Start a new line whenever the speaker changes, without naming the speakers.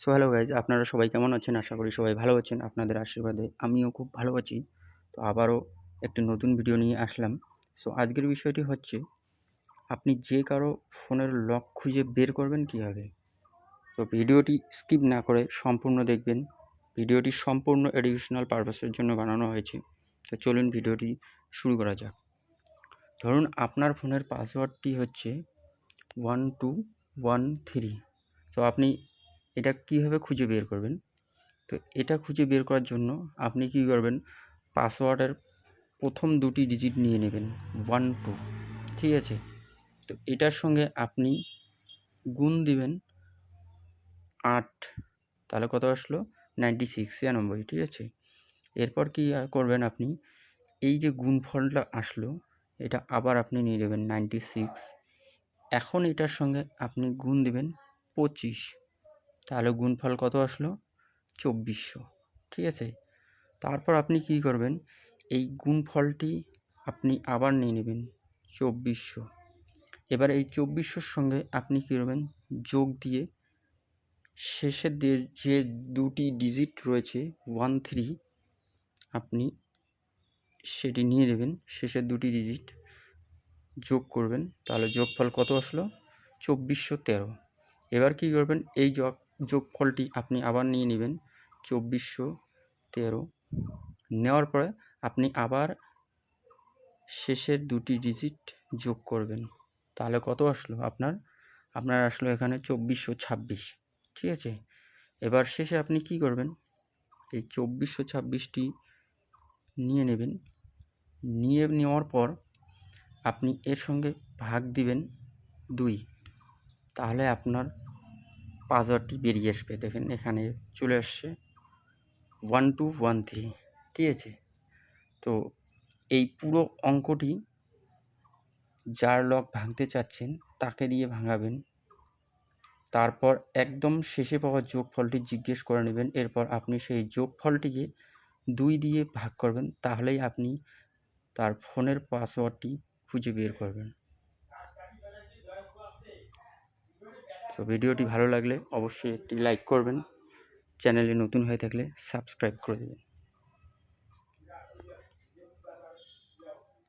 So hello guys আপনারা সবাই কেমন আছেন? আশা করি সবাই ভালো আছেন। আপনাদের আশীর্বাদে আমিও খুব ভালো আছি। তো আবারও একটি নতুন ভিডিও নিয়ে আসলাম। সো আজকের বিষয়টি হচ্ছে, আপনি যে কারও ফোনের লক খুঁজে বের করবেন কীভাবে? তো ভিডিওটি স্কিপ না করে সম্পূর্ণ দেখবেন। ভিডিওটি সম্পূর্ণ এডুকেশনাল পারপাসের জন্য বানানো হয়েছে। তো চলুন ভিডিওটি শুরু করা যাক। ধরুন আপনার ফোনের পাসওয়ার্ডটি হচ্ছে ওয়ান টু ওয়ান থ্রি তো আপনি এটা কীভাবে খুঁজে বের করবেন? তো এটা খুঁজে বের করার জন্য আপনি কী করবেন? পাসওয়ার্ডের প্রথম দুটি ডিজিট নিয়ে নেবেন ওয়ান টু ঠিক আছে? তো এটার সঙ্গে আপনি গুণ দিবেন আট, তাহলে কত আসলো? নাইনটি সিক্স ছিয়ানব্বই, ঠিক আছে? এরপর কি করবেন আপনি? এই যে গুণফলটা আসলো, এটা আবার আপনি নিয়ে নেবেন নাইনটি সিক্স এখন এটার সঙ্গে আপনি গুণ দেবেন পঁচিশ। তাহলে গুণফল কত আসলো? চব্বিশশো। ঠিক আছে? তারপর আপনি কি করবেন? এই গুণফলটি আপনি আবার নিয়ে নেবেন চব্বিশশো। এবার এই চব্বিশশোর সঙ্গে আপনি কী করবেন? যোগ দিয়ে শেষের দিয়ে যে দুটি ডিজিট রয়েছে ওয়ান থ্রি আপনি সেটি নিয়ে নেবেন। শেষের দুটি ডিজিট যোগ করবেন। তাহলে যোগফল কত আসলো? চব্বিশশো তেরো। এবার কী করবেন? এই যোগ যোগফলটি আপনি আবার নিয়ে নেবেন চব্বিশশো তেরো। নেওয়ার পরে আপনি আবার শেষের দুটি ডিজিট যোগ করবেন। তাহলে কত আসলো আপনার? আপনার আসলো এখানে চব্বিশশো ছাব্বিশ। ঠিক আছে? এবার শেষে আপনি কি করবেন? এই চব্বিশশো ছাব্বিশটি নিয়ে নেবেন। নিয়ে নেওয়ার পর আপনি এর সঙ্গে ভাগ দিবেন দুই। তাহলে আপনার পাসওয়ার্ডটি বেরিয়ে আসবে। দেখেন এখানে চলে আসছে। ওয়ান টু ওয়ান থ্রি ঠিক আছে? তো এই পুরো অঙ্কটি যার লক ভাঙতে চাচ্ছেন তাকে দিয়ে ভাঙাবেন। তারপর একদম শেষে পাওয়া যোগফলটি জিজ্ঞেস করে নেবেন। এরপর আপনি সেই যোগফলটিকে দুই দিয়ে ভাগ করবেন। তাহলেই আপনি তার ফোনের পাসওয়ার্ডটি খুঁজে বের করবেন। তো ভিডিওটি ভালো লাগলে অবশ্যই একটি লাইক করবেন। চ্যানেলে নতুন হয়ে থাকলে সাবস্ক্রাইব করে দেবেন।